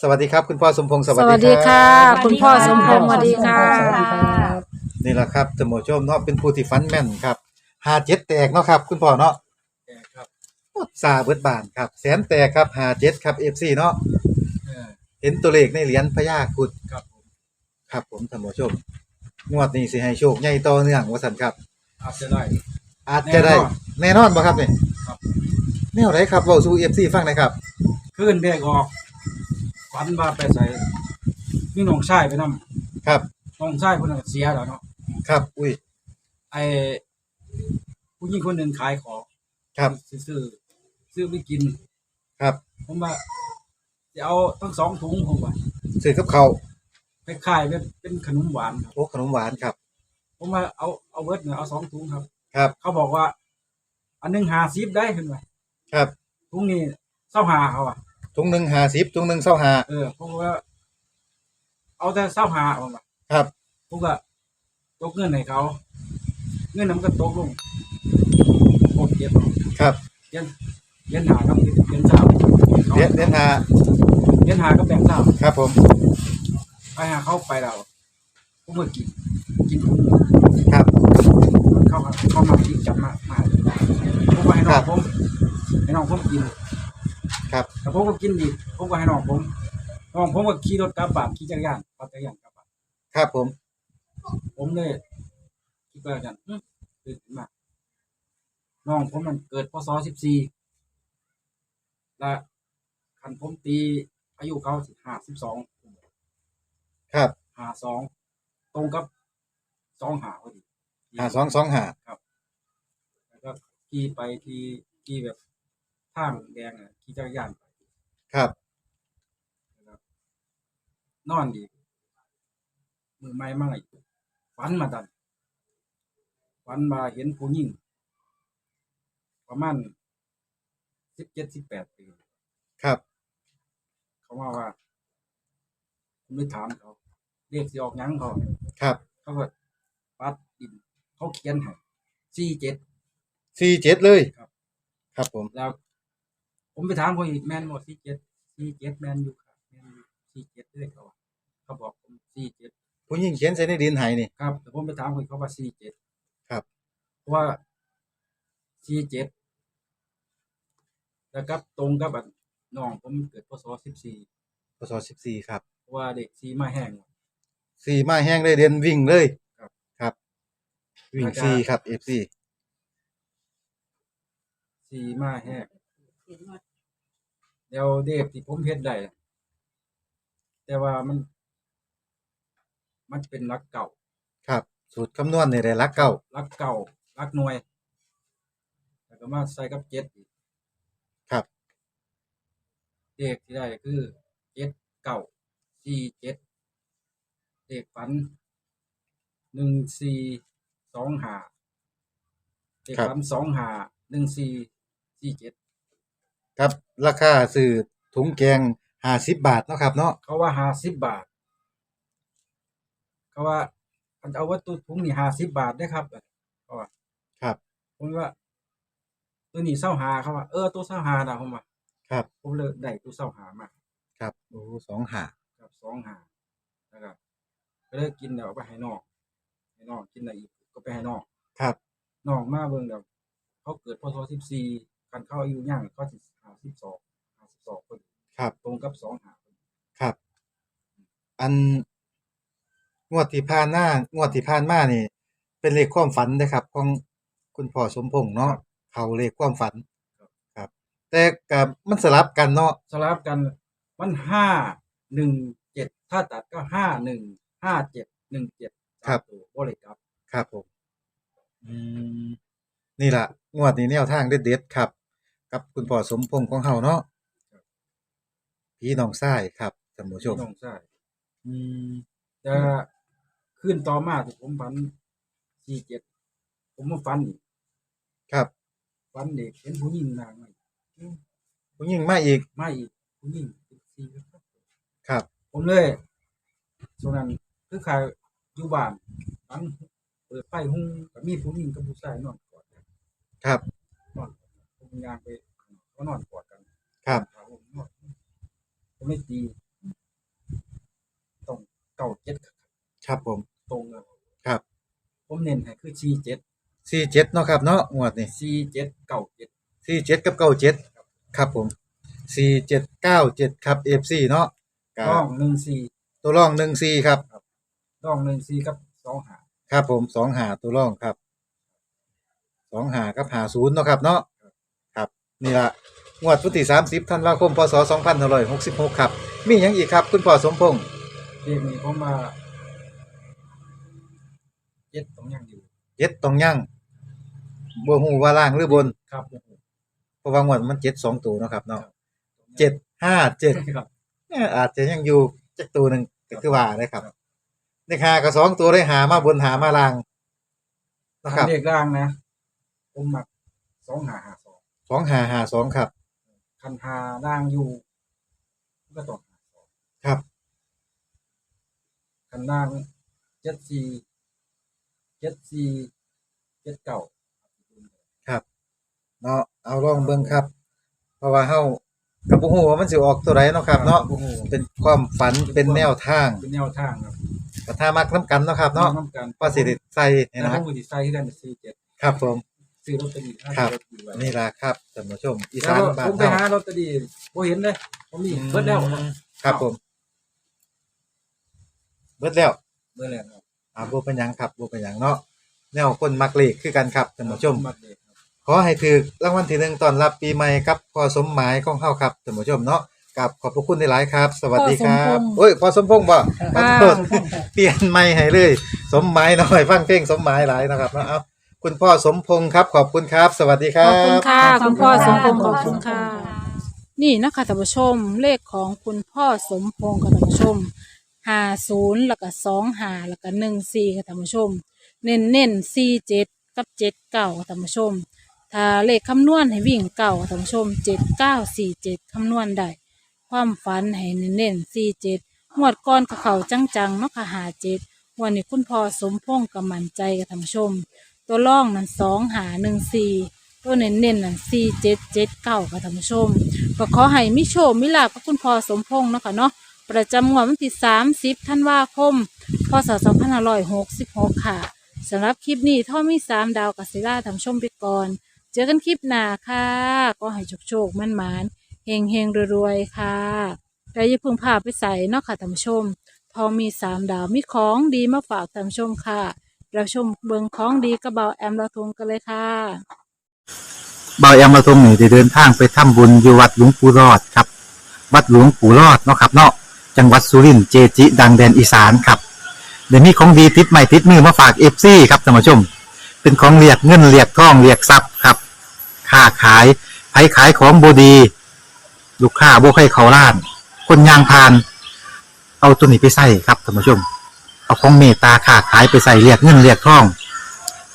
สวัสดีครับ คุณพ่อสมพงศ์สสวัสวัสดีดีครัค่ะบคุณพ่อสมพงษ์สวัสดีค่ะ สวัสดีครับ นี่แหละครับท่านผู้ชมเนาะเป็นผู้ที่ฟันแม่นครับหาเจ็ดแตกเนาะครับ คุณพ่อเนาะแก่ครับโอ้ซาเบิดบานครับ แสนแตกครับหาเจ็ดครับเอฟซีเนาะเออเห็นตัวเลขในเหรียญพญาครุดครับผมครับ ผมท่านผู้ชมงวดนี้สิให้โชคใหญ่ต่อเนื่องว่าสันครับ อาจจะได้ อาจจะได้แน่นอนบ่ครับนี่ครับ แนวไหนครับเว้าสู่เอฟซีฟังหน่อยครับ ขึ้นเบรกออก ฝันว่าไปใส่มีน้องชายไปนำครับ น้องชายคนนั้นเสียแล้วเนาะครับ อุ้ย ไอ้ผู้หญิงคนหนึ่งขายของครับซื้อซื้อซื้อไปกิน ครับ ผมว่าจะเอาทั้งสองถุงผมว่าซื้อกับเขาวไปขายเป็นเป็นขนมหวานครับ โอ้ขนมหวานครับ ผมว่าเอาเอาเวิร์ดเนี่ยเอาสองถุงครับ ครับ เขาบอกว่า อันหนึงหาซิบได้ขึ้นไปครับ ถุงนี้เศร้าหาเขาอะ ถุงหนึ่งห้าสิบถุงหนึ่งเศร้าหาเออผมว่าเอาแต่เศร้าหาผมว่าครับ ผมก็ตกเงินให้เขา เงินนั้นมันก็ตกลงผมเก็บเอาครับเย็นเย็นหากับเย็นเศร้าเรียนเรียนหาเย็นหากับแบ่งเศร้าครับผมไปหาเขาไปเราผมก็กินกินถุงครับเขาก็เขามากินจับมามาผมก็ให้น้ครัองบผมให้น้องผมกินครับแต่ ผมก็กินดีผมก็ให้น้องผมน้องผมก็ขี่รถกลับบ้านขี่จักรยานปั่นจักรยานกลับบ้านครับผม ผมเลยคิดว่ากันอื้อตื่นขึ้นมาน้องผมมันเกิดพศสิบสี่และคันผมตีอายุเขาสิห้าสิบสองครับห้าสองตรงกับสองหาพอดี หาสองสองหาแล้วก็ขี่ไปขี่ขี่แบบทางแดงอะขี่จักรยานไป ครับนะครับนอนดีมือไม้มาอีกฝันมาดันฝันมาเห็นผู้หญิงประมาณสิบเจ็ดสิบแปดปีครับ เขามาว่าผมเลยถามเขาเรียกสิออกหยังเขาครับ เขาก็ปัดดิน เขาเขียนให้สี่เจ็ดสี่เจ็ดเลยครับ ครับผมแล้ว ผมไปถามเขาอีกแมนหมดสี่เจ็ดสี่เจ็ดแมนอยู่ครับแมนอยู่สี่เจ็ดเลยเขาว่าเขาบอกผมสี่เจ็ดผู้หญิงเขียนใส่ในดินไหายนี่ ครับแต่ผมไปถามเขาอีกเขาว่าสี่เจ็ดครับ เพราะว่าสี่เจ็ดแล้วกับตรงกับอันน้องผมเกิดพศสิบสี่พศสิบสี่ครับเพราะว่าเด็กสีมาแห้ง สี่มาแห้งเลยเรียนวิ่งเลย ครับ ครับ วิ่งแล้วก็สี่ครับเอฟซีสีมาแห้ง เดี๋ยวเด็กที่ผมเฮ็ดได้อะแต่ว่ามัน มันเป็นรักเก่าครับ สูตรคำนวณในได้รักเก้ารักเก่ารักหน่วย แล้วก็มาใส่กับเจ็ดอีกครับเด็กที่ได้คือเจ็ดเก่าสี่เจ็ดเด็กฝันหนึ่งสี่สองหาเด็กฝันสองหาหนึ่งสี่สี่เจ็ด ครับ ราคาซื้อถุงแกงห้าสิบบาทเนาะครับเนาะเขาว่าห้าสิบบาท เขาว่าอันเอาวัตถุถุงนี่ห้าสิบบาทได้ครับเขาว่าครับ ผมว่าตัวนี้เศร้าหาเขาว่าเออตัวเศร้าหานะผมว่าครับ ผมเลยได้ตัวเศร้าหามาครับโอ้สองหากับสองหานะครับก็เลยกินเดี๋ยวเอาไปให้นอกให้นอกกินอะไรอีกก็ไปให้นอกครับนอกมาเบิ่งเดี๋ยวเขาเกิดพศสิบสี่ กันเข้าอายุย่างเขาสิหาสิบสองหาสิบสองคนครับ ตรงกับสองหาคนครับ อันงวดที่ผ่านหน้างวดที่ผ่านมานี่ เป็นเลขความฝันนะครับ ของคุณพ่อสมพงษ์เนาะเขาเลขความฝัน ครับ แต่กับมันสลับกันเนาะสลับกันมันห้าหนึ่งเจ็ดถ้าตัดก็ห้าหนึ่งห้าเจ็ดหนึ่งเจ็ดตัวโบเลยครับ ครับผม อืมนี่ล่ะ งวดนี้แนวทางเด็ดๆครับ กับ คุณพ่อสมพงษ์ของเฮาเนาะครับพี่น้องชายครับท่านผู้ชม น้องชายอืมแต่ขึ้นต่อมาที่ผมฝันสี่เจ็ดผมมาฝันอีกครับฝันเด็กเห็นผู้หญิงนางมาอีกผู้หญิงมาอีกมาอีกผู้หญิงเป็นสี่ครับ ครับ ผมเลยช่วงนั้นคือขายอยู่บ้านฝันเปิดไฟหุ้งกับมีผู้หญิงกับผู้ชายนอนกอดกันครับ นอนผมยางไป เขานอนกอดกันครับผมนอนผมไม่ตีเก้าเจ็ดครับผม ตรงกันครับ ผมเน้นให้คือสี่เจ็ดสี่เจ็ดเนาะครับเนาะงวดนี่สี่เจ็ดเก้าเจ็ดสี่เจ็ดกับเก้าเจ็ดครับผมสี่เจ็ดเก้าเจ็ดครับเอฟซีเนาะกัร่องหนึ่งสี่ตัวร่องหนึ่งสี่ครับ ร่องหนึ่งสี่กับสองหาครับผมสองหาตัวร่องครับสองหากับหาศูนย์เนาะครับเนาะครับ นี่ละงวดพุทธิสามสิบธันวาคมพศสองพันหกสิบหกครับ มีอย่างอีกครับ คุณพ่อสมพงษ์เรียกนี้ผมมาเจ็ดตรงยังอยู่ เจ็ดตรงยั่งบัวหูว่าล่างหรือบนครับโอ้โหเพราะว่างวดมันเจ็ดสองตัวเนาะครับเนาะเจ็ดห้าเจ็ดครับเอ่ออาจจะยังอยู่จักตัวหนึ่งก็คือว่านะครับเลขหากับสองตัวได้หามาบนหามาล่างนะครับเรียกร่างนะ ผมมักสองหาหาสอง สองหาหาสองครับ คันหาร่างอยู่ก็ต้องหาสองครับ คันร่างเจ็ดสี่เจ็ดสี่เจ็ดเก้าครับ เนาะเอาลองเบิ่งครับ เพราะว่าเฮากับบ่ฮู้ว่ามันสิออกตัวใดเนาะครับ เนาะโอ้โหเป็นความฝันเป็นแนวทางเป็นแนวทางครับก็ถ้ามักนํกันเนาะครับ เนาะน้ำกันว่าสิได้ใส่นี่แล้วนะผมก็สิใส่ที่ได้สี่เจ็ด ครับผม ซื้อลอตเตอรี่ห้าครับลอตเตอรี่ไว้นี่ล่ะครับท่านผู้ชมอีแล้สาวนก็บ้าผนมไปเฮาหาลอตเตอรี่บ่เห็นเลยผมมีเบิดแล้วครับผมเบิดแล้วเบิดแล้วครับอ่าบ่เป็นหยังครับบ่เป็นหยังเนาะแนวคนมักเลขคือกันครับท่านผู้ชมมักเลยครับ ขอให้ถือรางวัลที่หนึ่งตอนรับปีใหม่ครับพอสมหมายของเฮาครับท่านผู้ชมเนาะกับขอบพระคุณหลายๆครับ สวัสดีครับพ่อสมพงษ์โอ้ยพอสมพงษ์บ่ขอโทษเปลี่ยนใหม่ให้เลย สมหมายหน่อยฟังเพลงสมหมายหลายนะครับเนาะเอา คุณพ่อสมพงษ์ครับ ขอบคุณครับ สวัสดีคขรัอบคุณบค่ะ คุณพ่อสมพงศ์ขขออบบคุคุณณค่ะค่ะ นี่นะคะท่านผู้ชมเลขของคุณพ่อสมพงศ์ค่ะท่านผู้ชมห้าศูนย์แล้วก็สองห้าแล้วก็หนึ่งสี่ค่ะท่านผู้ชม เน้นเน้นสี่เจ็ดกับเจ็ดเก้าค่ะท่านผู้ชม ถ้าเลขคำนวณให้วิ่งเก้าค่ะท่านผู้ชมเจ็ดเก้าสี่เจ็ดคำนวณได้ ความฝันให้เน้นเน้นสี่เจ็ดงวดก่อนกับเขาจังๆเนาะค่ะหาเจ็ดวันนี้คุณพ่อสมพงศ์กับมั่นใจค่ะท่านผู้ชม ตัวล่องนั้นสองหาหนึ่งสี่ตัวเน้นเน้นนั่นสี่เจ็ดเจ็ดเก้าค่ะท่านผู้ชม ก็ขอให้มิโชคมิลาภกับคุณพ่อสมพงษ์เนาะค่ะเนาะประจำงวดวันที่สามสิบธันวาคมพศสองพันห้าร้อยหกสิบหกค่ะสำหรับคลิปนี้ท่อมีสามดาวกับศิลาท่านชมไปก่อน เจอกันคลิปหน้าค่ะ ก็ให้โชคโชคๆมั่นหมานเฮงเฮงรวยๆค่ะแต่อย่าพึ่งพาไปใส่นาะค่ะท่านชมทองมีสามดาวมีของดีมาฝากท่านชมค่ะ ราชมเบิงของดีกระเบาแอมเราทงกันเลยค่ะ เบายอมาทรงนี่ได้เดินทางไปทำบุญอยู่วัดหลวงปู่รอดครับ วัดหลวงปู่รอดเนาะครับเนาะจังหวัดสุรินทร์เจจิ ดังแดนอีสานครับเดี๋ยวนี้ของดีติดใหม่ติดมือมาฝากเอฟซีครับท่านผู้ชม เป็นของเรียกเงินเรียกทองเรียกทรัพย์ครับค้าขายไผขายของบดี ลูกค้าบ่ให้เขาล้าน คนยางพาน เอาตัวนี้ไปใส่ครับท่านผู้ชม เอาของเมตตาค้าขายไปใส่เรียกเงินเรียกทอง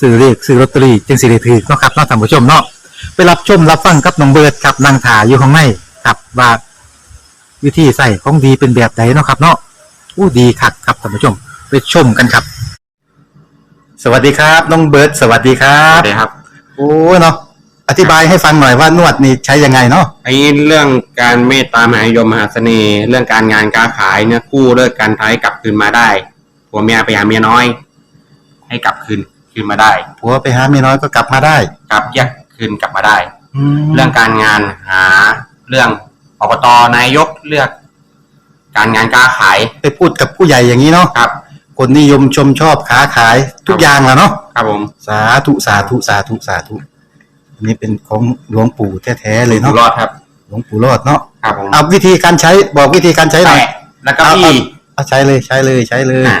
ซื้อเรียกซื้อลอตเตอรี่จึงสิได้ถือเนาะครับเนาะท่านผู้ชมเนาะไปรับชมรับฟังกับน้องเบิร์ดครับนางถาอยู่ข้างในครับว่าวิธีใส่ของดีเป็นแบบไหนเนาะครับ เนาะอู้ดีคักครับท่านผู้ชม ไปชมกันครับ สวัสดีครับน้องเบิร์ดสวัสดีครัครับบครับโอ้เนาะอธิบายให้ฟังหน่อยว่านวดนี่ใช้ยังไงเนาะไอ้เรื่องการเมตตามหานิยมมหาเสน่ห์เรื่องการงานการขายเนี่ยกู้เลิกการท้ายกลับคืนมาได้ ผัวเมียไปหาเมียน้อย ให้กลับคืนคืนมาได้ผัวไปหาเมียน้อยก็กลับมาได้กลับแยกคืนกลับมาได้แล้เรื่วองการงานหาเรื่องอบตนายกเลือก การงานการขายไปพูดกับผู้ใหญ่อย่างนี้เนาะครับ คนนิยมชมชอบค้าขายทุกอย่างแหล้วเนาะครับผมสาธุสาธุสาธุสาธุอันนี้เป็นของหลวงปู่แท้ๆเลยอยู่เนาะรอดครับ หลวงปู่รอดเนาะครับผมเอาวิธีการใช้บอกวิธีการใช้หน่อยแตะแล้วก็บี้เอาใช้เลยใช้เลยใช้เลยอะ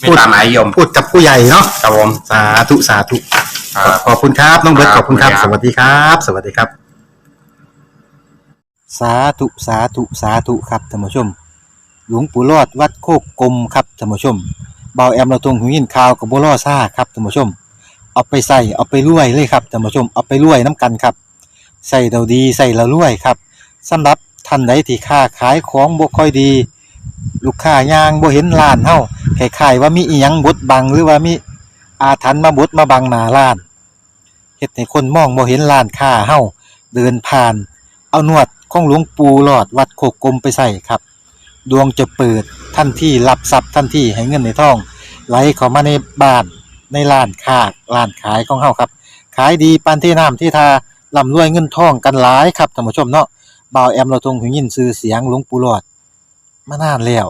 สวิไม่ตามหมายยมพูดกับผู้ใหญ่เนาะครับผมสาธุสาธุครับ ขอบคุณครับน้องเบิร์ตคขรับอบคุณครับขอบสคุณครับวัสดีครับ สวัสดีครับ สาธุสาธุสาธุครับท่านผู้ชม หลวงปู่รอดวัดโคกกลมครับท่านผู้ชมเบาแอมเราตรงหูยินข่าวกับบัวล่อซ่าครับท่านผู้ชม เอาไปใส่เอาไปรวยเลยครับท่านผู้ชมเอาไปรวยน้ำกันครับใส่เราดีใส่เรารวยครับสำหรับท่านใดที่ค้าขายของบ่ค่อยดี ลูกค้ายางบ่เห็นร้านเฮาคล้ายๆว่ามีอีหยังบดบังหรือว่ามีอาถรรพ์มาบดมาบังหน้าร้านเฮ็ดให้คนมองบ่เห็นร้านค้าเฮาเดินผ่าน เอานวดของหลวงปู่หลอดวัดโคกกลมไปใส่ครับ ดวงจะเปิดทันที่รับทรัพย์ทันที่ให้เงินในท้อง ไหลเข้ามาในบ้านในร้านค้าร้านขายของเฮาครับ ขายดีปานที่น้ำที่ทาร่ำรวยเงินทองกันหลายครับท่านผู้ชมเนาะบ่าวแอมเราทงหูยินชื่อเสียงหลวงปู่หลอด มานานแล้ว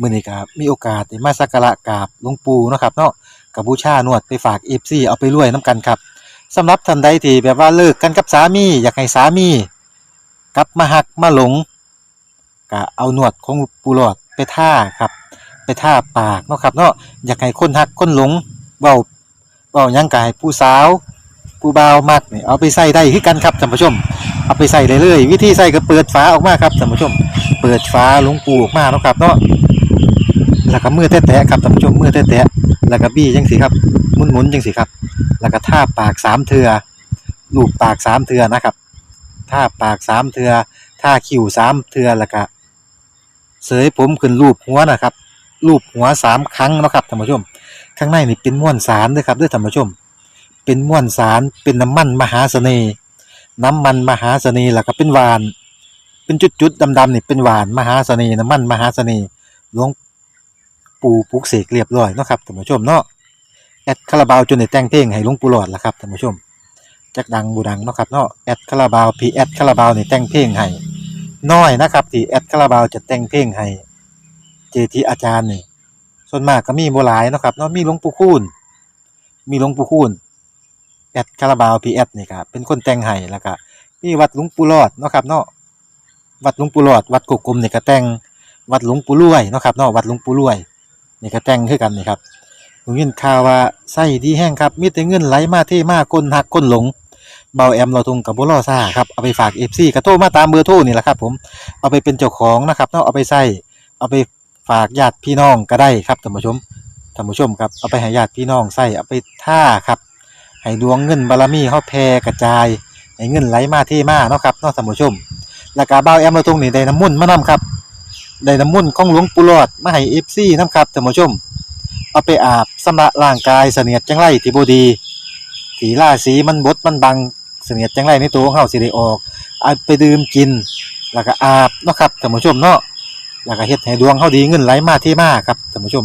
มื้อนี้ก็มีโอกาสได้มาสักการะกราบหลวงปู่เนาะครับเนาะกับบูชานวดไปฝาก FC เอาไปรวยนํกันครับสำหรับท่านใดที่แบบว่าเลิกกันกับสามี อยากให้สามีกลับมาหักมาหลงก็เอานวดของปูหลอดไปท่าครับ ไปท่าปากเนาะครับเนาะอยากให้คนหักคนหลงเบาเบายังกายผู้สาว ผู้บ่าวมักเนี่ยเอาไปใส่ได้คือกันครับท่านผู้ชม เอาไปใส่เลยเลยวิธีใส่ก็เปิดฝาออกมาครับท่านผู้ชม เปิดฝาหลวงปูออกมาเนาะครับเนาะแล้วก็มือแตะๆครับท่านผู้ชมมือแตะๆแล้วก็บี้จังสิครับหมุนๆจังสิครับ แล้วก็ท่าปากสามเทือลูบปากสามเทือนะครับท่าปากสามเทือท่าคิ้วสามเทือแล้วก็เสยผมขึ้นรูปหัวนะครับรูปหัวสามครั้งเนาะครับท่านผู้ชม ข้างในนี่เป็นม้วนสารด้วยครับด้วยท่านผู้ชม เป็นม้วนสารเป็นน้ำมันมหาเสน่ห์ น้ำมันมหาเสน่ห์แล้วก็เป็นหวาน เป็นจุดๆดำๆนี่เป็นหวานมหาเสน่ห์น้ำมันมหาเสน่ห์หลวงปู่ปลุกเสกเรียบร้อยเนาะครับท่านผู้ชมเนาะแอดคาราบาวจนได้แต่งเพลงให้หลวงปู่หลอดละครับท่านผู้ชมจักดังบูดังเนาะครับเนาะแอดคาราบาวพีแอดคาราบาวนี่แต่งเพลงให้น้อยนะครับที่แอดคาราบาวจะแต่งเพลงให้เจทีอาจารย์นี่ส่วนมากก็มีบ่หลายเนาะครับเนาะมีหลวงปู่คูณมีหลวงปู่คูณ แอดคาราบาวพีแอดนี่ครับเป็นคนแต่งให้แล้วก็มีวัดหลวงปู่รอดเนาะครับเนาะวัดหลวงปู่รอด วัดกกกลมนี่ก็แต่งวัดหลวงปู่รวยเนาะครับเนาะวัดหลวงปู่รวยนี่ก็แต่งคือกันนี่ครับผมยินข่าวว่าไส้ดีแห้งครับมีแต่เงินไหลมาเทมาคนหักคนหลงเบาแอมเราทุงกับบุรอซ่าครับเอาไปฝากเอฟซีกระโทรมาตามเบอร์โทรนี่แหละครับ ผมเอาไปเป็นเจ้าของนะครับเนาะเอาไปใส่เอาไปฝากญาติพี่น้องก็ได้ครับท่านผู้ชมท่านผู้ชมครับเอาไปให้ญาติพี่น้องใส่เอาไปท่าครับ ให้ดวงเงินบารมีเขาแผ่กระจายให้เงินไหลมาเทมาเนาะครับเนาะท่านผู้ชมแล้วก็เบาแอมเราทุงนี่ได้น้ำมุ่นมานํครับได้น้ำมุ่นของหลวงปู่หลอดมาให้เอฟซีนํครับท่านผู้ชม เอาไปอาบสำระร่างกายเสนียดจังไรที่บดีถีล่าสีมันบดมันบังเสนียดจังไรในตัวของเฮาสิได้ออกเอาไปดื่มกิน แล้วก็อาบเนาะครับท่านผู้ชมเนาะแล้วก็เฮ็ดให้ดวงเฮาดีเงินไหลมาเที่มาครับท่านผู้ชม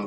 ุณ